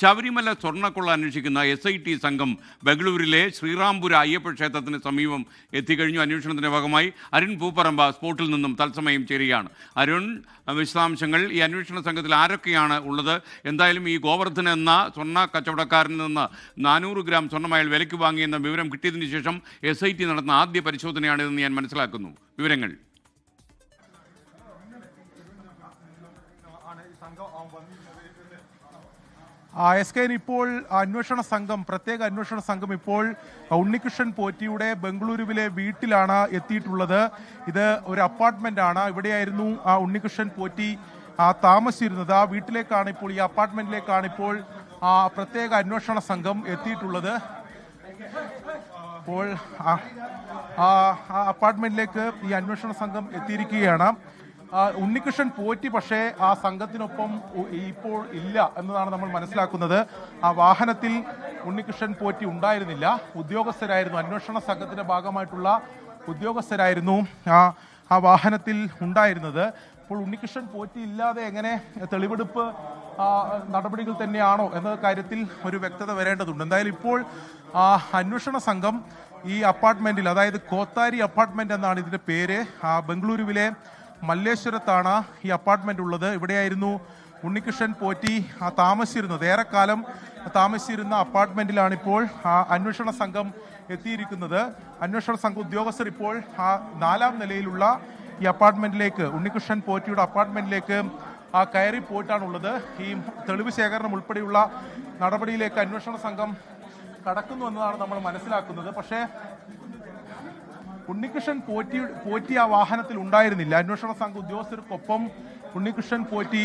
ശബരിമല സ്വർണക്കൊള്ള അന്വേഷിക്കുന്ന S I T സംഘം ബംഗളൂരിലെ ശ്രീറാംപുര അയ്യപ്പ ക്ഷേത്രത്തിന് സമീപം എത്തിക്കഴിഞ്ഞു. അന്വേഷണത്തിന്റെ ഭാഗമായി അരുൺ പൂപ്പറമ്പ സ്പോട്ടിൽ നിന്നും തത്സമയം ചേരുകയാണ്. അരുൺ വിശദാംശങ്ങൾ. ഈ അന്വേഷണ സംഘത്തിൽ ആരൊക്കെയാണ് ഉള്ളത്? എന്തായാലും ഈ ഗോവർദ്ധൻ എന്ന സ്വർണ കച്ചവടക്കാരനിൽ നിന്ന് നാനൂറ് ഗ്രാം സ്വർണം അയാൾ വിലയ്ക്ക് വാങ്ങിയെന്ന വിവരം കിട്ടിയതിന് ശേഷം എസ് നടന്ന ആദ്യ പരിശോധനയാണിതെന്ന് ഞാൻ മനസ്സിലാക്കുന്നു. വിവരങ്ങൾ. എസ് കെ ഇപ്പോൾ അന്വേഷണ സംഘം പ്രത്യേക അന്വേഷണ സംഘം ഇപ്പോൾ ഉണ്ണികൃഷ്ണൻ പോറ്റിയുടെ ബംഗളൂരുവിലെ വീട്ടിലാണ് എത്തിയിട്ടുള്ളത്. ഇത് ഒരു അപ്പാർട്ട്മെന്റ് ആണ്. ഇവിടെയായിരുന്നു ആ ഉണ്ണികൃഷ്ണൻ പോറ്റി താമസിച്ചിരുന്നത്. ആ വീട്ടിലേക്കാണ് ഇപ്പോൾ ഈ അപ്പാർട്ട്മെന്റിലേക്കാണ് ഇപ്പോൾ ആ പ്രത്യേക അന്വേഷണ സംഘം എത്തിയിട്ടുള്ളത്. ഇപ്പോൾ ആ- അപ്പാർട്ട്മെന്റിലേക്ക് ഈ അന്വേഷണ സംഘം എത്തിയിരിക്കുകയാണ്. ഉണ്ണികൃഷ്ണൻ പോറ്റി പക്ഷേ ആ സംഘത്തിനൊപ്പം ഇപ്പോൾ ഇല്ല എന്നതാണ് നമ്മൾ മനസ്സിലാക്കുന്നത്. ആ വാഹനത്തിൽ ഉണ്ണികൃഷ്ണൻ പോറ്റി ഉണ്ടായിരുന്നില്ല. ഉദ്യോഗസ്ഥരായിരുന്നു അന്വേഷണ സംഘത്തിന്റെ ഭാഗമായിട്ടുള്ള ഉദ്യോഗസ്ഥരായിരുന്നു ആ ആ വാഹനത്തിൽ ഉണ്ടായിരുന്നത്. അപ്പോൾ ഉണ്ണികൃഷ്ണൻ പോറ്റി ഇല്ലാതെ എങ്ങനെ തെളിവെടുപ്പ് നടപടികൾ തന്നെയാണോ എന്ന കാര്യത്തിൽ ഒരു വ്യക്തത വരേണ്ടതുണ്ട്. എന്തായാലും ഇപ്പോൾ ആ, അന്വേഷണ സംഘം ഈ അപ്പാർട്ട്മെന്റിൽ അതായത് കോത്താരി അപ്പാർട്ട്മെന്റ് എന്നാണ് ഇതിന്റെ പേര് ആ, ബംഗളൂരുവിലെ മല്ലേശ്വരത്താണ് ഈ അപ്പാർട്ട്മെന്റ് ഉള്ളത്. ഇവിടെയായിരുന്നു ഉണ്ണികൃഷ്ണൻ പോറ്റി താമസിച്ചിരുന്നത്. ഏറെക്കാലം താമസിച്ചിരുന്ന ആ, അന്വേഷണ സംഘം എത്തിയിരിക്കുന്നത്. അന്വേഷണ സംഘം ഉദ്യോഗസ്ഥർ ഇപ്പോൾ ആ നാലാം നിലയിലുള്ള ഈ അപ്പാർട്ട്മെന്റിലേക്ക് ഉണ്ണികൃഷ്ണൻ പോറ്റിയുടെ അപ്പാർട്ട്മെന്റിലേക്ക് ആ കയറി പോയിട്ടാണുള്ളത്. ഈ തെളിവ് ശേഖരണം ഉൾപ്പെടെയുള്ള നടപടിയിലേക്ക് അന്വേഷണ സംഘം കടക്കുന്നു എന്നതാണ് നമ്മൾ മനസ്സിലാക്കുന്നത്. പക്ഷേ ഉണ്ണികൃഷ്ണൻ പോറ്റി പോറ്റി ആ വാഹനത്തിൽ ഉണ്ടായിരുന്നില്ല. അന്വേഷണ സംഘ ഉദ്യോഗസ്ഥർക്കൊപ്പം ഉണ്ണികൃഷ്ണൻ പോറ്റി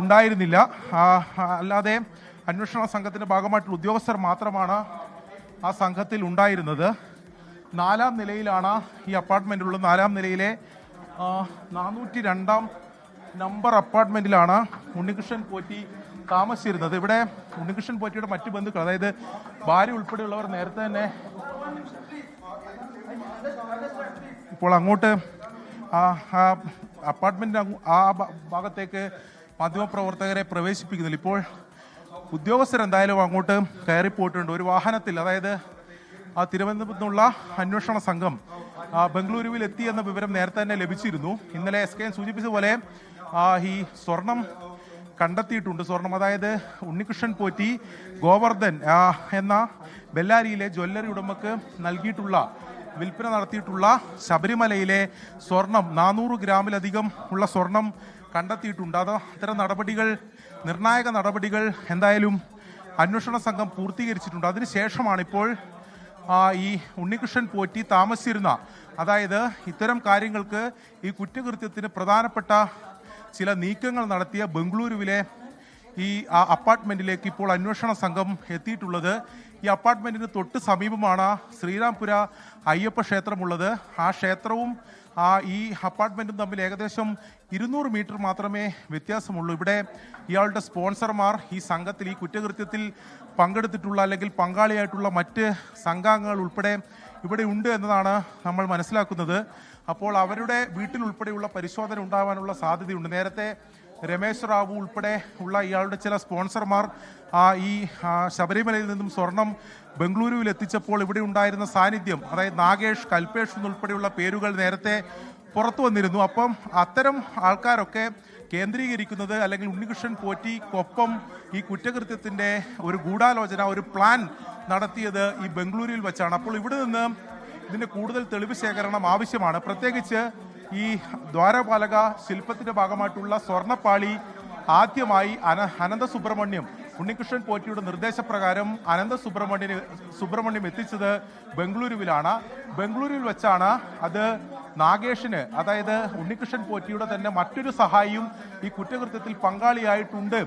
ഉണ്ടായിരുന്നില്ല. അല്ലാതെ അന്വേഷണ സംഘത്തിന്റെ ഭാഗമായിട്ടുള്ള ഉദ്യോഗസ്ഥർ മാത്രമാണ് ആ സംഘത്തിൽ ഉണ്ടായിരുന്നത്. നാലാം നിലയിലാണ് ഈ അപ്പാർട്ട്മെന്റിലുള്ളത് നാലാം നിലയിലെ നാനൂറ്റി രണ്ടാം നമ്പർ അപ്പാർട്ട്മെന്റിലാണ് ഉണ്ണികൃഷ്ണൻ പോറ്റി താമസിച്ചിരുന്നത്. ഇവിടെ ഉണ്ണികൃഷ്ണൻ പോറ്റിയുടെ മറ്റു ബന്ധുക്കൾ അതായത് ഭാര്യ ഉൾപ്പെടെയുള്ളവർ നേരത്തെ തന്നെ ഇപ്പോൾ അങ്ങോട്ട് ആ ആ ആ ഭാഗത്തേക്ക് മാധ്യമപ്രവർത്തകരെ പ്രവേശിപ്പിക്കുന്നില്ല. ഇപ്പോൾ ഉദ്യോഗസ്ഥരെന്തായാലും അങ്ങോട്ട് കയറിപ്പോയിട്ടുണ്ട് ഒരു വാഹനത്തിൽ അതായത് ആ തിരുവനന്തപുരത്ത് നിന്നുള്ള അന്വേഷണ സംഘം ബംഗളൂരുവിൽ എത്തി എന്ന വിവരം നേരത്തെ തന്നെ ലഭിച്ചിരുന്നു. ഇന്നലെ എസ് കെ സൂചിപ്പിച്ച പോലെ ആ, ഈ സ്വർണം കണ്ടെത്തിയിട്ടുണ്ട്. സ്വർണം അതായത് ഉണ്ണികൃഷ്ണൻ പോറ്റി ഗോവർദ്ധൻ എന്ന ബെല്ലാരിയിലെ ജ്വല്ലറി ഉടമക്ക് നൽകിയിട്ടുള്ള വിൽപ്പന നടത്തിയിട്ടുള്ള ശബരിമലയിലെ സ്വർണം നാനൂറ് ഗ്രാമിലധികം ഉള്ള സ്വർണം കണ്ടെത്തിയിട്ടുണ്ട്. അത് അത്തരം നടപടികൾ നിർണായക നടപടികൾ എന്തായാലും അന്വേഷണ സംഘം പൂർത്തീകരിച്ചിട്ടുണ്ട്. അതിനുശേഷമാണ് ഇപ്പോൾ ഈ ഉണ്ണികൃഷ്ണൻ പോറ്റി താമസിച്ചിരുന്ന അതായത് ഇത്തരം കാര്യങ്ങൾക്ക് ഈ കുറ്റകൃത്യത്തിന് പ്രധാനപ്പെട്ട ചില നീക്കങ്ങൾ നടത്തിയ ബംഗളൂരുവിലെ ഈ അപ്പാർട്ട്മെന്റിലേക്ക് ഇപ്പോൾ അന്വേഷണ സംഘം എത്തിയിട്ടുള്ളത്. ഈ അപ്പാർട്ട്മെന്റിന് തൊട്ട് സമീപമാണ് ശ്രീരാംപുര അയ്യപ്പ ക്ഷേത്രമുള്ളത്. ആ ക്ഷേത്രവും ആ ഈ അപ്പാർട്ട്മെന്റും തമ്മിൽ ഏകദേശം ഇരുന്നൂറ് മീറ്റർ മാത്രമേ വ്യത്യാസമുള്ളൂ. ഇവിടെ ഇയാളുടെ സ്പോൺസർമാർ ഈ സംഘത്തിൽ ഈ കുറ്റകൃത്യത്തിൽ പങ്കെടുത്തിട്ടുള്ള അല്ലെങ്കിൽ പങ്കാളിയായിട്ടുള്ള മറ്റ് സംഘാംഗങ്ങൾ ഉൾപ്പെടെ ഇവിടെ ഉണ്ട് എന്നതാണ് നമ്മൾ മനസ്സിലാക്കുന്നത്. അപ്പോൾ അവരുടെ വീട്ടിലുൾപ്പെടെയുള്ള പരിശോധന ഉണ്ടാവാനുള്ള സാധ്യതയുണ്ട്. നേരത്തെ രമേശ് റാവു ഉൾപ്പെടെ ഉള്ള ഇയാളുടെ ചില സ്പോൺസർമാർ ഈ ശബരിമലയിൽ നിന്നും സ്വർണം ബംഗളൂരുവിൽ എത്തിച്ചപ്പോൾ ഇവിടെ ഉണ്ടായിരുന്ന സാന്നിധ്യം അതായത് നാഗേഷ് കൽപേഷ് എന്നുൾപ്പെടെയുള്ള പേരുകൾ നേരത്തെ പുറത്തു വന്നിരുന്നു. അപ്പം അത്തരം ആൾക്കാരൊക്കെ കേന്ദ്രീകരിക്കുന്നത് അല്ലെങ്കിൽ ഉണ്ണികൃഷ്ണൻ പോറ്റിക്കൊപ്പം ഈ കുറ്റകൃത്യത്തിന്റെ ഒരു ഗൂഢാലോചന ഒരു പ്ലാൻ നടത്തിയത് ഈ ബംഗളൂരുവിൽ വെച്ചാണ്. അപ്പോൾ ഇവിടെ നിന്ന് ഇതിന്റെ കൂടുതൽ തെളിവ് ശേഖരണം ആവശ്യമാണ്. പ്രത്യേകിച്ച് ഈ ദ്വാരപാലക ശില്പത്തിന്റെ ഭാഗമായിട്ടുള്ള സ്വർണപ്പാളി ആദ്യമായി അന അനന്ത സുബ്രഹ്മണ്യം ഉണ്ണികൃഷ്ണൻ പോറ്റിയുടെ നിർദ്ദേശപ്രകാരം അനന്ത സുബ്രഹ്മണ്യന് സുബ്രഹ്മണ്യം എത്തിച്ചത് ബംഗളൂരുവിലാണ്. ബംഗളൂരുവിൽ വെച്ചാണ് അത് നാഗേഷിന് അതായത് ഉണ്ണികൃഷ്ണൻ പോറ്റിയുടെ തന്നെ മറ്റൊരു സഹായിയും ഈ കുറ്റകൃത്യത്തിൽ പങ്കാളിയായിട്ടുണ്ട്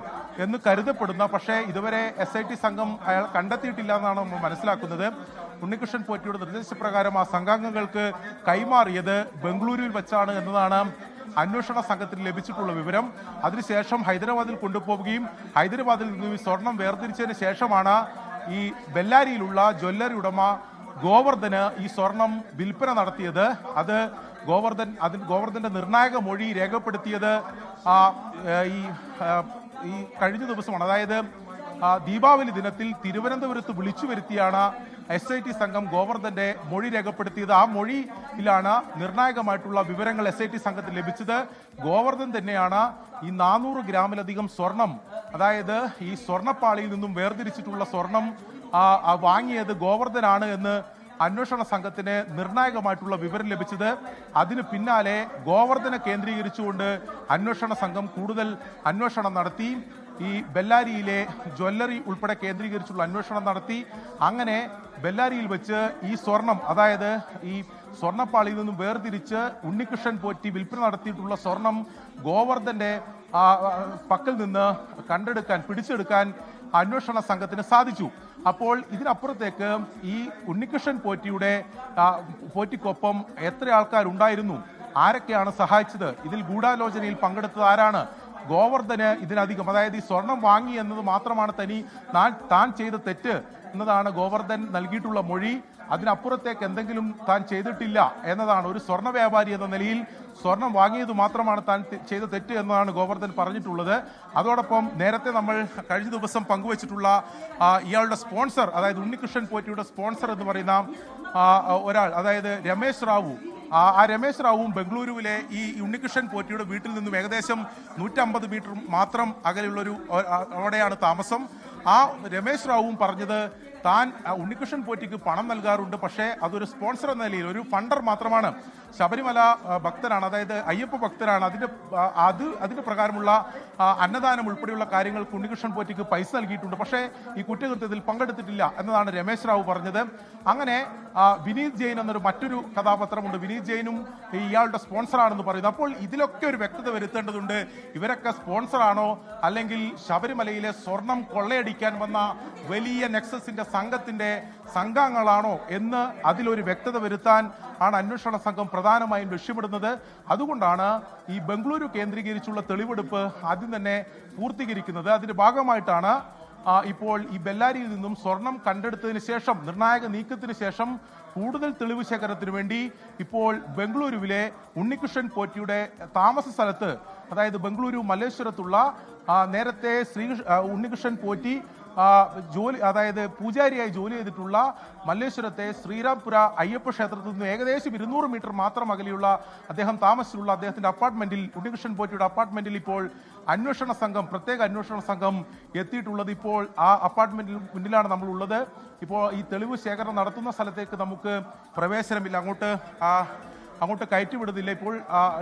എന്ന് കരുതപ്പെടുന്ന പക്ഷേ ഇതുവരെ എസ് ഐ ടി സംഘം അയാൾ കണ്ടെത്തിയിട്ടില്ല എന്നാണ് നമ്മൾ മനസ്സിലാക്കുന്നത്. ഉണ്ണികൃഷ്ണൻ പോറ്റിയുടെ നിർദ്ദേശപ്രകാരം ആ സംഘാംഗങ്ങൾക്ക് കൈമാറിയത് ബംഗളൂരുവിൽ വെച്ചാണ് എന്നതാണ് അന്വേഷണ സംഘത്തിന് ലഭിച്ചിട്ടുള്ള വിവരം. അതിനുശേഷം ഹൈദരാബാദിൽ കൊണ്ടുപോവുകയും ഹൈദരാബാദിൽ നിന്ന് സ്വർണം വേർതിരിച്ചതിന് ശേഷമാണ് ഈ ബെല്ലാരിയിലുള്ള ജ്വല്ലറി ഉടമ ഗോവർദ്ധന് ഈ സ്വർണം വിൽപ്പന നടത്തിയത്. അത് ഗോവർദ്ധൻ അതിൽ ഗോവർദ്ധന്റെ നിർണായക മൊഴി രേഖപ്പെടുത്തിയത് ഈ ഈ കഴിഞ്ഞ ദിവസമാണ്. അതായത് ദീപാവലി ദിനത്തിൽ തിരുവനന്തപുരത്ത് വിളിച്ചു വരുത്തിയാണ് എസ് ഐ ടി സംഘം ഗോവർദ്ധന്റെ മൊഴി രേഖപ്പെടുത്തിയത്. ആ മൊഴിയിലാണ് നിർണായകമായിട്ടുള്ള വിവരങ്ങൾ എസ് ഐ ടി സംഘത്തിന് ലഭിച്ചത്. ഗോവർദ്ധൻ തന്നെയാണ് ഈ നാനൂറ് ഗ്രാമിലധികം സ്വർണം അതായത് ഈ സ്വർണപ്പാളിയിൽ നിന്നും വേർതിരിച്ചിട്ടുള്ള സ്വർണം വാങ്ങിയത് ഗോവർദ്ധനാണ് എന്ന് അന്വേഷണ സംഘത്തിന് നിർണായകമായിട്ടുള്ള വിവരം ലഭിച്ചത്. അതിന് പിന്നാലെ ഗോവർദ്ധനെ കേന്ദ്രീകരിച്ചുകൊണ്ട് അന്വേഷണ സംഘം കൂടുതൽ അന്വേഷണം നടത്തി. ഈ ബെല്ലാരിയിലെ ജ്വല്ലറി ഉൾപ്പെടെ കേന്ദ്രീകരിച്ചുള്ള അന്വേഷണം നടത്തി. അങ്ങനെ ബെല്ലാരിയിൽ വെച്ച് ഈ സ്വർണം അതായത് ഈ സ്വർണപ്പാളിയിൽ നിന്നും വേർതിരിച്ച് ഉണ്ണികൃഷ്ണൻ പോറ്റി വിൽപ്പന നടത്തിയിട്ടുള്ള സ്വർണം ആ, പക്കൽ നിന്ന് കണ്ടെടുക്കാൻ പിടിച്ചെടുക്കാൻ അന്വേഷണ സംഘത്തിന് സാധിച്ചു. അപ്പോൾ ഇതിനപ്പുറത്തേക്ക് ഈ ഉണ്ണികൃഷ്ണൻ പോറ്റിയുടെ പോറ്റിക്കൊപ്പം എത്ര ആൾക്കാരുണ്ടായിരുന്നു? ആരൊക്കെയാണ് സഹായിച്ചത്? ഇതിൽ ഗൂഢാലോചനയിൽ പങ്കെടുത്തത് ആരാണ്? ഗോവർദ്ധന് ഇതിനധികം അതായത് ഈ സ്വർണം വാങ്ങി എന്നത് മാത്രമാണ് തനി താൻ ചെയ്ത തെറ്റ് എന്നതാണ് ഗോവർദ്ധൻ നൽകിയിട്ടുള്ള മൊഴി. അതിനപ്പുറത്തേക്ക് എന്തെങ്കിലും താൻ ചെയ്തിട്ടില്ല എന്നതാണ് ഒരു സ്വർണ വ്യാപാരി എന്ന നിലയിൽ സ്വർണം വാങ്ങിയത് മാത്രമാണ് താൻ ചെയ്ത തെറ്റ് എന്നതാണ് ഗോവർദ്ധൻ പറഞ്ഞിട്ടുള്ളത്. അതോടൊപ്പം നേരത്തെ നമ്മൾ കഴിഞ്ഞ ദിവസം പങ്കുവച്ചിട്ടുള്ള ഇയാളുടെ സ്പോൺസർ അതായത് ഉണ്ണികൃഷ്ണൻ പോറ്റിയുടെ സ്പോൺസർ എന്ന് പറയുന്ന ഒരാൾ അതായത് രമേശ് റാവു. ആ രമേശ് റാവുവും ബംഗളൂരുവിലെ ഈ ഉണ്ണികൃഷ്ണൻ പോറ്റിയുടെ വീട്ടിൽ നിന്നും ഏകദേശം നൂറ്റമ്പത് മീറ്റർ മാത്രം അകലെയുള്ളൊരു അവിടെയാണ് താമസം. ആ രമേശ് റാവുവും പറഞ്ഞത് താൻ ഉണ്ണികൃഷ്ണൻ പോറ്റിക്ക് പണം നൽകാറുണ്ട് പക്ഷേ അതൊരു സ്പോൺസർ എന്ന നിലയിൽ ഒരു ഫണ്ടർ മാത്രമാണ്. ശബരിമല ഭക്തരാണ് അതായത് അയ്യപ്പ ഭക്തരാണ്. അതിന്റെ അത് അതിന്റെ പ്രകാരമുള്ള അന്നദാനം ഉൾപ്പെടെയുള്ള കാര്യങ്ങൾക്ക് ഉണ്ണികൃഷ്ണൻ പോറ്റിക്ക് പൈസ നൽകിയിട്ടുണ്ട്. പക്ഷേ ഈ കുറ്റകൃത്യത്തിൽ പങ്കെടുത്തിട്ടില്ല എന്നതാണ് രമേശ് റാവു പറഞ്ഞത്. അങ്ങനെ വിനീത് ജെയിൻ എന്നൊരു മറ്റൊരു കഥാപാത്രമുണ്ട്. വിനീത് ജെയിനും ഇയാളുടെ സ്പോൺസറാണെന്ന് പറയുന്നു. അപ്പോൾ ഇതിലൊക്കെ ഒരു വ്യക്തത വരുത്തേണ്ടതുണ്ട്. ഇവരൊക്കെ സ്പോൺസറാണോ അല്ലെങ്കിൽ ശബരിമലയിലെ സ്വർണം കൊള്ളയടിക്കാൻ വന്ന വലിയ നെക്സസിന്റെ സംഘത്തിന്റെ സംഘാംഗങ്ങളാണോ എന്ന് അതിലൊരു വ്യക്തത വരുത്താൻ ആണ് അന്വേഷണ സംഘം പ്രധാനമായും ലക്ഷ്യമിടുന്നത്. അതുകൊണ്ടാണ് ഈ ബംഗളൂരു കേന്ദ്രീകരിച്ചുള്ള തെളിവെടുപ്പ് ആദ്യം തന്നെ പൂർത്തീകരിക്കുന്നത്. അതിന്റെ ഭാഗമായിട്ടാണ് ഇപ്പോൾ ഈ ബെല്ലാരിയിൽ നിന്നും സ്വർണം കണ്ടെടുത്തതിന് ശേഷം നിർണായക നീക്കത്തിന് ശേഷം കൂടുതൽ തെളിവ് ശേഖരത്തിന് വേണ്ടി ഇപ്പോൾ ബംഗളൂരുവിലെ ഉണ്ണികൃഷ്ണൻ പോറ്റിയുടെ താമസ സ്ഥലത്ത് അതായത് ബംഗളൂരു മല്ലേശ്വരത്തുള്ള നേരത്തെ ശ്രീ ആ, ഉണ്ണികൃഷ്ണൻ പോറ്റി ജോലി അതായത് പൂജാരിയായി ജോലി ചെയ്തിട്ടുള്ള മല്ലേശ്വരത്തെ ശ്രീരാംപുര അയ്യപ്പ ക്ഷേത്രത്തിൽ നിന്ന് ഏകദേശം ഇരുന്നൂറ് മീറ്റർ മാത്രം അകലെയുള്ള അദ്ദേഹം താമസിച്ചുള്ള അദ്ദേഹത്തിന്റെ അപ്പാർട്ട്മെന്റിൽ ഉണ്ണികൃഷ്ണൻ പോറ്റിയുടെ അപ്പാർട്ട്മെന്റിൽ ഇപ്പോൾ അന്വേഷണ സംഘം പ്രത്യേക അന്വേഷണ സംഘം എത്തിയിട്ടുള്ളത് ഇപ്പോൾ ആ അപ്പാർട്ട്മെന്റിൽ മുന്നിലാണ് നമ്മൾ ഉള്ളത് ഇപ്പോൾ ഈ തെളിവ് ശേഖരണം നടത്തുന്ന സ്ഥലത്തേക്ക് നമുക്ക് പ്രവേശനമില്ല. അങ്ങോട്ട് അങ്ങോട്ട് കയറ്റിവിടുന്നില്ല ഇപ്പോൾ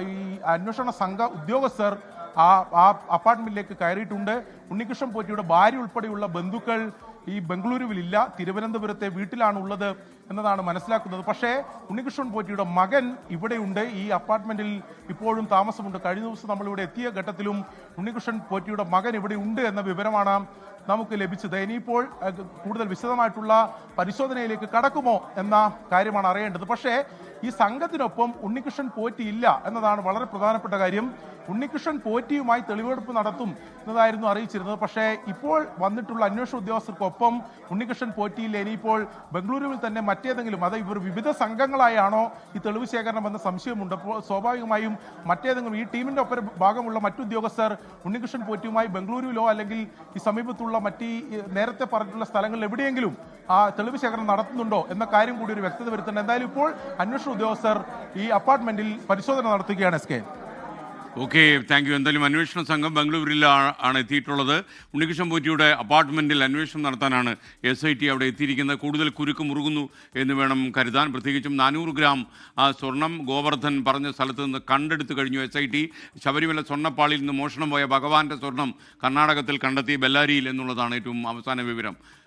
ഈ അന്വേഷണ സംഘ ഉദ്യോഗസ്ഥർ ആ ആ അപ്പാർട്ട്മെന്റിലേക്ക് കയറിയിട്ടുണ്ട്. ഉണ്ണികൃഷ്ണൻ പോറ്റിയുടെ ഭാര്യ ഉൾപ്പെടെയുള്ള ബന്ധുക്കൾ ഈ ബംഗളൂരുവിലില്ല തിരുവനന്തപുരത്തെ വീട്ടിലാണ് ഉള്ളത് എന്നതാണ് മനസ്സിലാക്കുന്നത്. പക്ഷേ ഉണ്ണികൃഷ്ണൻ പോറ്റിയുടെ മകൻ ഇവിടെയുണ്ട്. ഈ അപ്പാർട്ട്മെന്റിൽ ഇപ്പോഴും താമസമുണ്ട്. കഴിഞ്ഞ ദിവസം നമ്മളിവിടെ എത്തിയ ഘട്ടത്തിലും ഉണ്ണികൃഷ്ണൻ പോറ്റിയുടെ മകൻ ഇവിടെ ഉണ്ട് എന്ന വിവരമാണ് നമുക്ക് ലഭിച്ചത്. ഇനിയിപ്പോൾ കൂടുതൽ വിശദമായിട്ടുള്ള പരിശോധനയിലേക്ക് കടക്കുമോ എന്ന കാര്യമാണ് അറിയേണ്ടത്. പക്ഷേ ഈ സംഘത്തിനൊപ്പം ഉണ്ണികൃഷ്ണൻ പോറ്റിയില്ല എന്നതാണ് വളരെ പ്രധാനപ്പെട്ട കാര്യം. ഉണ്ണികൃഷ്ണൻ പോറ്റിയുമായി തെളിവെടുപ്പ് നടത്തും എന്നതായിരുന്നു അറിയിച്ചിരുന്നത്. പക്ഷേ ഇപ്പോൾ വന്നിട്ടുള്ള അന്വേഷണ ഉദ്യോഗസ്ഥർക്കൊപ്പം ഉണ്ണികൃഷ്ണൻ പോറ്റിയില്ല. ഇനിയിപ്പോൾ ബംഗളൂരുവിൽ തന്നെ മറ്റേതെങ്കിലും അത് ഇവർ വിവിധ സംഘങ്ങളായാണോ ഈ തെളിവ് ശേഖരണം എന്ന സംശയമുണ്ട്. അപ്പോൾ സ്വാഭാവികമായും മറ്റേതെങ്കിലും ഈ ടീമിന്റെ ഒപ്പം ഭാഗമുള്ള മറ്റുദ്യോഗസ്ഥർ ഉണ്ണികൃഷ്ണൻ പോറ്റിയുമായി ബംഗളൂരുവിലോ അല്ലെങ്കിൽ ഈ സമീപത്തുള്ള മറ്റ് നേരത്തെ പറഞ്ഞിട്ടുള്ള സ്ഥലങ്ങളിൽ എവിടെയെങ്കിലും ആ തെളിവ് ശേഖരണം നടത്തുന്നുണ്ടോ എന്ന കാര്യം കൂടി ഒരു വ്യക്തത വരുത്തുന്നുണ്ട്. എന്തായാലും ഇപ്പോൾ അന്വേഷണ ഉദ്യോഗസ്ഥർ ഈ അപ്പാർട്ട്മെന്റിൽ പരിശോധന നടത്തുകയാണ് S K. Okay thank you എന്തായാലും അന്വേഷണ സംഘം ബംഗളൂരുവിൽ ആണ് എത്തിയിട്ടുള്ളത്. ഉണ്ണികൃഷ്ണൻ പോറ്റിയുടെ അപ്പാർട്ട്മെന്റിൽ അന്വേഷണം നടത്താനാണ് എസ് ഐ ടി അവിടെ എത്തിയിരിക്കുന്നത്. കൂടുതൽ കുരുക്ക് മുറുകുന്നു എന്ന് വേണം കരുതാൻ. പ്രത്യേകിച്ചും നാനൂറ് ഗ്രാം സ്വർണം ഗോവർദ്ധൻ പറഞ്ഞ സ്ഥലത്ത് നിന്ന് കണ്ടെടുത്തു കഴിഞ്ഞു എസ് ഐ ടി ശബരിമല സ്വർണപ്പാളിയിൽ നിന്ന് മോഷണം പോയ ഭഗവാന്റെ സ്വർണം കർണാടകത്തിൽ കണ്ടെത്തി ബെല്ലാരിയിൽ എന്നുള്ളതാണ് ഏറ്റവും അവസാന വിവരം.